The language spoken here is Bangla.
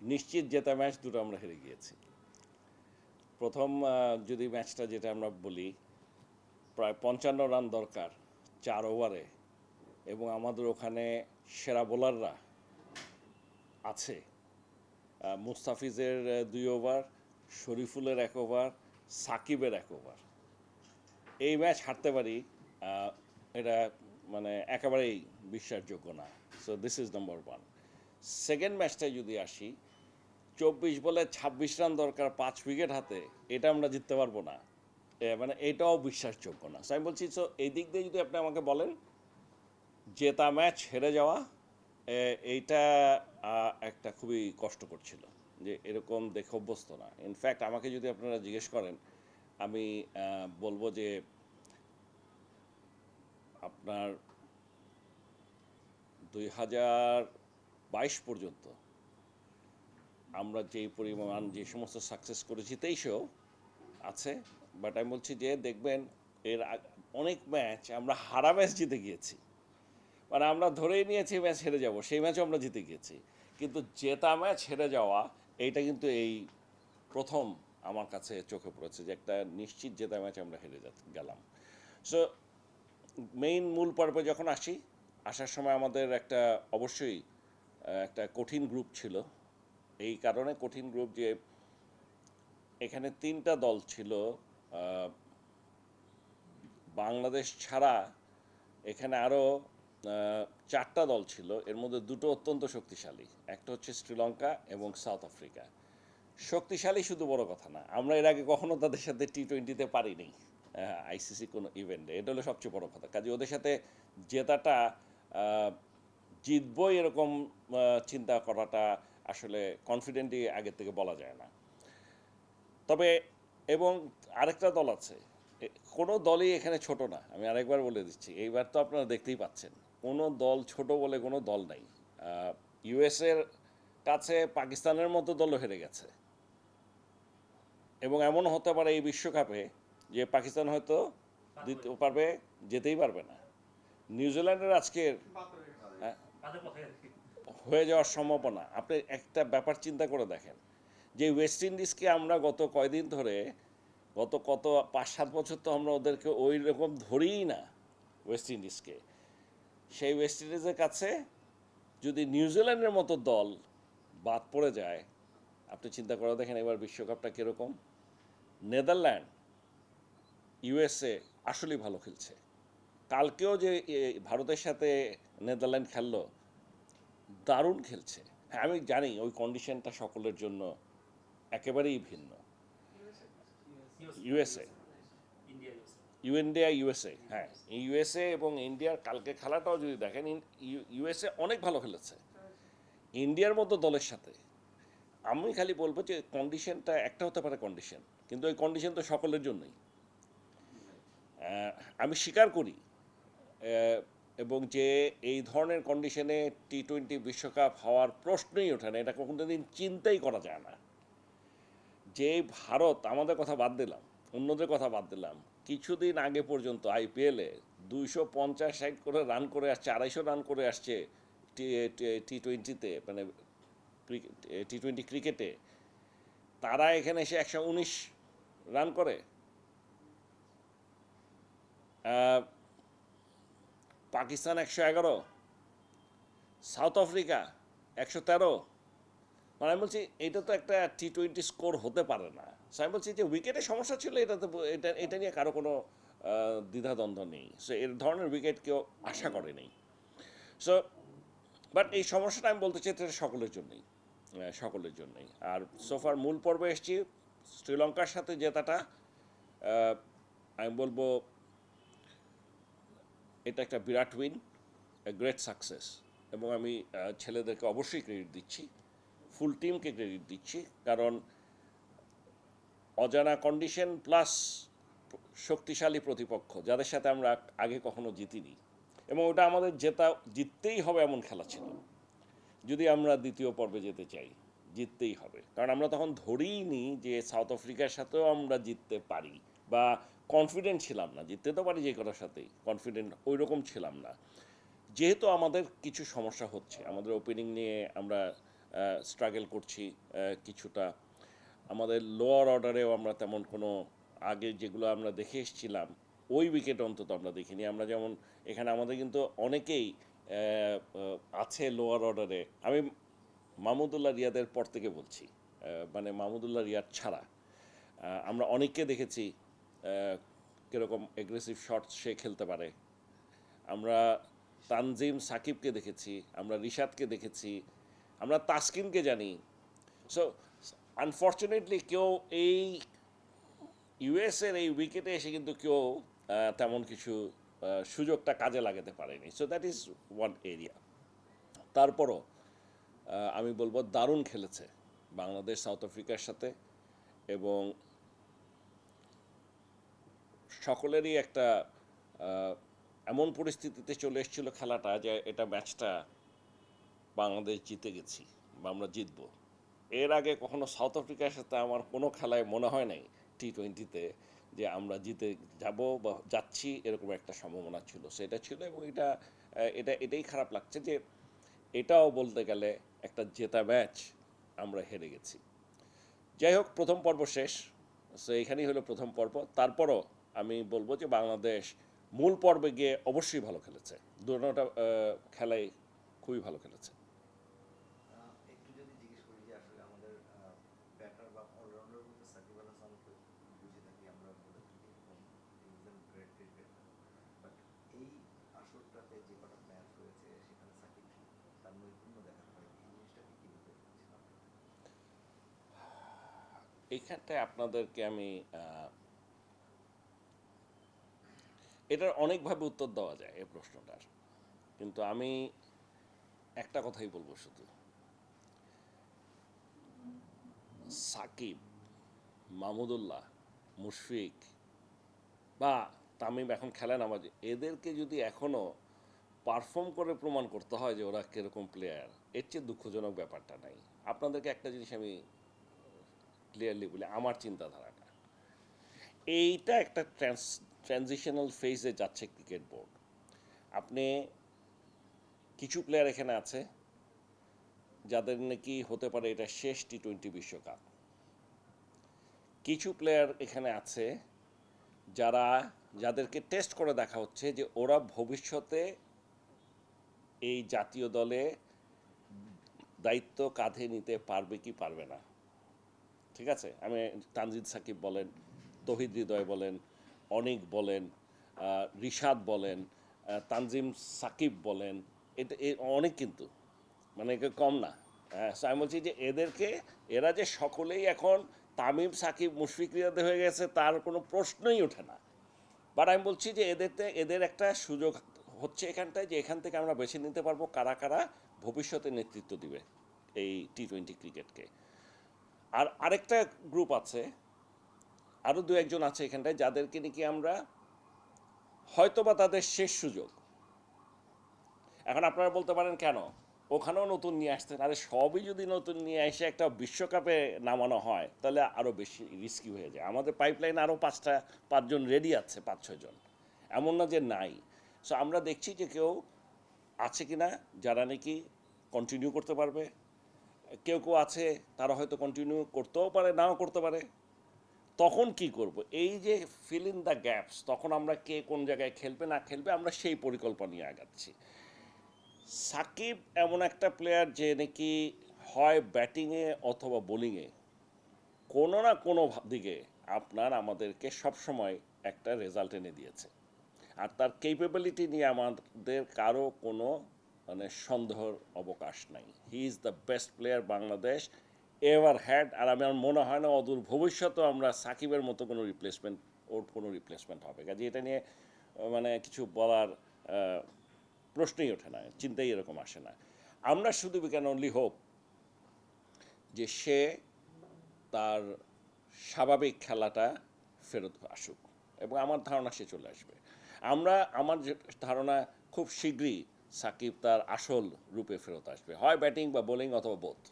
নিশ্চিত জেতা ম্যাচ দুটো আমরা হেরে গিয়েছি। প্রথম যদি ম্যাচটা যেটা আমরা বলি, প্রায় পঞ্চান্ন রান দরকার চার ওভারে এবং আমাদের ওখানে সেরা বোলাররা আছে। মুস্তাফিজের দুই ওভার, শরীফুলের এক ওভার, সাকিবের এক ওভার। এই ম্যাচ হারতে পারি এটা মানে একেবারেই বিশ্বাসযোগ্য না। So this is number one second ম্যাচটায় যদি আসি চব্বিশ বলে ছাব্বিশ রান দরকার পাঁচ উইকেট হাতে, এটা আমরা জিততে পারব না। মানে এটাও বিশ্বাসযোগ্য না। আমি বলছি তো এই দিক দিয়ে যদি আপনি আমাকে বলেন, জেতা ম্যাচ হেরে যাওয়া এইটা একটা খুবই কষ্টকর ছিল যে এরকম দেখে অভ্যস্ত না। ইনফ্যাক্ট আমাকে যদি আপনারা জিজ্ঞেস করেন, আমি বলব যে আপনার দুই হাজার বাইশ পর্যন্ত আমরা যেই পরিমাণ, যে সমস্ত সাকসেস করেছি তেইশেও আছে বাট আমি বলছি যে, দেখবেন, এর অনেক ম্যাচ আমরা হারা ম্যাচ জিতে গিয়েছি। মানে আমরা ধরেই নিয়েছি ম্যাচ হেরে যাব, সেই ম্যাচও আমরা জিতে গিয়েছি। কিন্তু জেতা ম্যাচ হেরে যাওয়া, এইটা কিন্তু এই প্রথম আমার কাছে চোখে পড়েছে যে, একটা নিশ্চিত জেতা ম্যাচ আমরা হেরে যা- গেলাম। সো মেইন মূল পর্বে যখন আসি, আসার সময় আমাদের একটা, অবশ্যই একটা কঠিন গ্রুপ ছিল। এই কারণে কঠিন গ্রুপ যে এখানে তিনটা দল ছিল বাংলাদেশ ছাড়া এখানে আরও চারটা দল ছিল। এর মধ্যে দুটো অত্যন্ত শক্তিশালী, একটা হচ্ছে শ্রীলঙ্কা এবং সাউথ আফ্রিকা। শক্তিশালী শুধু বড় কথা না, আমরা এর আগে কখনো তাদের সাথে টি টোয়েন্টিতে পারিনি আইসিসি কোনো ইভেন্টে। এটা হলো সবচেয়ে বড় কথা। কাজে ওদের সাথে জেতাটা জিতবই এরকম চিন্তা করাটা আসলে কনফিডেন্টলি আগের থেকে বলা যায় না। তবে এবং আরেকটা দল আছে কোনো দলই এখানে ছোট না আমি আরেকবার বলে দিচ্ছি এইবার তো আপনারা দেখতেই পাচ্ছেন কোনো দল ছোট বলে কোনো দল নাই। ইউএসের কাছে পাকিস্তানের মতো দলও হেরে গেছে। এবং এমন হতে পারে এই বিশ্বকাপে যে পাকিস্তান হয়তো দিতে পারবে যেতেই পারবে না। নিউজিল্যান্ডের আজকের হ্যাঁ, যাওয়ার সম্ভাবনা। আপনি একটা ব্যাপার চিন্তা করে দেখেন। যে ওয়েস্ট ইন্ডিজকে আমরা গত কয়দিন ধরে গত কত পাঁচ সাত বছর তো আমরা ওদেরকে ওই রকম ধরিই না ওয়েস্ট ইন্ডিজকে সেই ওয়েস্ট ইন্ডিজের কাছে যদি নিউজিল্যান্ডের মতো দল বাদ পড়ে যায় আপনি চিন্তা করে দেখেন এবার বিশ্বকাপটা কীরকম। নেদারল্যান্ড ইউএসএ আসলেই ভালো খেলছে। কালকেও যে ভারতের সাথে নেদারল্যান্ড খেললো দারুণ খেলছে। হ্যাঁ আমি জানি ওই কন্ডিশনটা সকলের জন্য একেবারেই ভিন্ন। USA ইন্ডিয়া ইউএসএ হ্যাঁ ইউএসএ এবং ইন্ডিয়ার কালকে খেলাটাও যদি দেখেন ইউএসএ অনেক ভালো খেলেছে। ইন্ডিয়ার মতো দলের সাথে। আমি খালি বলব যে কন্ডিশনটা একটা হতে পারে কন্ডিশন কিন্তু ওই কন্ডিশন তো সকলের জন্যই। আমি স্বীকার করি এবং যে এই ধরনের কন্ডিশনে টি টোয়েন্টি বিশ্বকাপ হওয়ার প্রশ্নই ওঠে না, এটা কখনো দিন চিন্তাই করা যায় না। যে ভারত, আমাদের কথা বাদ দিলাম, অন্যদের কথা বাদ দিলাম, কিছুদিন আগে পর্যন্ত আইপিএলে দুইশো পঞ্চাশ ষাট করে রান করে আসছে, আড়াইশো রান করে আসছে টি টোয়েন্টিতে মানে টি টোয়েন্টি ক্রিকেটে তারা এখানে এসে একশো উনিশ রান করে। পাকিস্তান একশো এগারো, সাউথ আফ্রিকা একশো তেরো। মানে আমি বলছি এটা তো একটা টি টোয়েন্টি স্কোর হতে পারে না। আমি বলছি যে উইকেটের সমস্যা ছিল এটা তো এটা এটা নিয়ে কারও কোনো দ্বিধাদ্বন্দ্ব নেই। সো এর ধরনের উইকেট কেউ আশা করেনি। সো বাট এই সমস্যাটা আমি বলতে চাই, এটা সকলের জন্যই সকলের জন্যই। আর সোফার মূল পর্বে এসেছি শ্রীলঙ্কার সাথে জেতাটা আমি বলব এটা একটা বিরাট উইন গ্রেট সাকসেস এবং আমি ছেলেদেরকে অবশ্যই ক্রেডিট দিচ্ছি ফুল টিমকে ক্রেডিট দিচ্ছি, কারণ অজানা কন্ডিশন প্লাস শক্তিশালী প্রতিপক্ষ, যাদের সাথে আমরা আগে কখনো জিতিনি। এবং ওটা আমাদের জেতা, জিততেই হবে এমন খেলা ছিল। যদি আমরা দ্বিতীয় পর্বে যেতে চাই, জিততেই হবে। কারণ আমরা তখন ধরেই নি যে সাউথ আফ্রিকার সাথেও আমরা জিততে পারি, বা কনফিডেন্ট ছিলাম না, জিততে তো পারি যে কটার সাথেই কনফিডেন্ট ওই রকম ছিলাম না। যেহেতু আমাদের কিছু সমস্যা হচ্ছে, আমাদের ওপেনিং নিয়ে আমরা স্ট্রাগল করছি কিছুটা। আমাদের লোয়ার অর্ডারেও আমরা তেমন কোনো, আগে যেগুলো আমরা দেখে এসেছিলাম, ওই উইকেট অন্তত আমরা দেখিনি। আমরা যেমন, এখানে আমাদের কিন্তু অনেকেই আছে লোয়ার অর্ডারে আমি মাহমুদুল্লাহ রিয়াদের পর থেকে বলছি মানে মাহমুদুল্লাহ রিয়াদ ছাড়া। আমরা অনেককে দেখেছি কীরকম এগ্রেসিভ শট সে খেলতে পারে। আমরা তানজিম সাকিবকে দেখেছি, আমরা রিশাদকে দেখেছি, আমরা তাসকিনকে জানি। সো আনফর্চুনেটলি কেউ এই ইউএসের এই উইকেটে এসে কিন্তু কেউ তেমন কিছু সুযোগটা কাজে লাগাতে পারেনি। So that is one area তারপরও আমি বলব দারুণ খেলেছে বাংলাদেশ, সাউথ আফ্রিকার সাথে এবং সকলেরই একটা এমন পরিস্থিতিতে চলে এসেছিল খেলাটা যে এটা ম্যাচটা বাংলাদেশ জিতে গেছি বা আমরা জিতবো। এর আগে কখনো সাউথ আফ্রিকার সাথে আমার কোনো খেলায় মনে হয় নাই টি টোয়েন্টিতে যে আমরা জিতে যাব বা যাচ্ছি এরকম একটা সম্ভাবনা ছিল, সেটা ছিল এবং এটা এটা, এটাই খারাপ লাগছে যে এটাও বলতে গেলে একটা জেতা ম্যাচ আমরা হেরে গেছি। যাই হোক, প্রথম পর্ব শেষ, সো এখানেই হলো প্রথম পর্ব। তারপরও আমি বলব যে বাংলাদেশ মূল পর্বে গিয়ে অবশ্যই ভালো খেলেছে। দুটোটা খেলাই খুবই ভালো খেলেছে। আহ, একটু যদি জিজ্ঞেস করি যে আসলে আমাদের ব্যাটার বা অলরাউন্ডার বলতে সাকিব আল হাসানকে বুঝে থাকি আমরা বলে থাকি এবং ইজ গ্রেট ক্রিকেটার বাট এই আসরটাতে যে কটা ম্যাচ হয়েছে সেখানে সাকিব তার নৈপুণ্য দেখা এই জিনিসটাকে কীভাবে দেখছেন আপনি? এইখানটায় আপনাদেরকে আমি আহ, এটার অনেকভাবে উত্তর দেওয়া যায় এই প্রশ্নটার। কিন্তু আমি একটা কথাই বলব শুধু। সাকিব মাহমুদুল্লাহ মুশফিক বা তামিম এখন খেলেন আমার এদেরকে যদি এখনও পারফর্ম করে প্রমাণ করতে হয় যে ওরা কীরকম প্লেয়ার এর চেয়ে দুঃখজনক ব্যাপারটা নাই। আপনাদেরকে একটা জিনিস আমি ক্লিয়ারলি বলি, আমার চিন্তাধারাটা। এইটা একটা ট্রান্স ট্রানজিশনাল ফেজে যাচ্ছে ক্রিকেট বোর্ড আপনি কিছু প্লেয়ার এখানে আছে, যাদের নাকি হতে পারে এটা শেষ টি টোয়েন্টি বিশ্বকাপ। কিছু প্লেয়ার এখানে আছে, যারা, যাদেরকে টেস্ট করে দেখা হচ্ছে যে ওরা ভবিষ্যতে এই জাতীয় দলে দায়িত্ব কাঁধে নিতে পারবে কি পারবে না। ঠিক আছে? আমি তানজিদ সাকিব বলেন, তহিদ হৃদয় বলেন অনিক বলেন রিশাদ বলেন তানজিম সাকিব বলেন, এটা অনেক কিন্তু মানে কম না। হ্যাঁ আমি বলছি যে এদেরকে, এরা যে সকলেই এখন তামিম, সাকিব মুশফিক রিয়াদে হয়ে গেছে, তার কোনো প্রশ্নই ওঠে না। বাট আমি বলছি যে এদেরতে, এদের একটা সুযোগ হচ্ছে এখানটায় যে এখান থেকে আমরা বেছে নিতে পারব কারা কারা ভবিষ্যতে নেতৃত্ব দিবে এই টি টোয়েন্টি ক্রিকেটকে আর আরেকটা গ্রুপ আছে আরও দু একজন আছে এখানটায়, যাদেরকে নাকি আমরা হয়তোবা তাদের শেষ সুযোগ। এখন আপনারা বলতে পারেন, কেন? ওখানেও নতুন নিয়ে আসতেন আরে সবই যদি নতুন নিয়ে এসে একটা বিশ্বকাপে নামানো হয়, তাহলে আরও বেশি রিস্কি হয়ে যায়। আমাদের পাইপলাইন আরও পাঁচটা, পাঁচজন রেডি আছে পাঁচ ছজন এমন না যে নাই। সো আমরা দেখছি যে কেউ আছে কি না যারা নাকি কন্টিনিউ করতে পারবে। কেউ কেউ আছে, তারা হয়তো কন্টিনিউ করতেও পারে, নাও করতে পারে। তখন কি করব? এই যে ফিল ইন দ্য গ্যাপস তখন আমরা কে কোন জায়গায় খেলবে, না খেলবে, আমরা সেই পরিকল্পনা নিয়ে আগাচ্ছি। সাকিব এমন একটা প্লেয়ার যে নাকি হয় ব্যাটিংয়ে অথবা বোলিংয়ে কোনো না কোনো দিকে আপনার আমাদেরকে সবসময় একটা রেজাল্ট এনে দিয়েছে। আর তার কেপেবিলিটি নিয়ে আমাদের কারও কোনো মানে সন্দেহর অবকাশ নাই। He is the best player Bangladesh ever had আর আমার মনে হয় না অদূর ভবিষ্যতেও আমরা সাকিবের মতো কোনো রিপ্লেসমেন্ট ওর কোনো রিপ্লেসমেন্ট হবে। কাজে এটা নিয়ে মানে কিছু বলার প্রশ্নই ওঠে না, চিন্তাই এরকম আসে না। আমরা শুধু উই ক্যান অনলি হোপ যে সে তার স্বাভাবিক খেলাটা ফেরত আসুক এবং আমার ধারণা সে চলে আসবে। আমরা, আমার ধারণা খুব শীঘ্রই সাকিব তার আসল রূপে ফেরত আসবে, হয় ব্যাটিং বা বোলিং অথবা বোথ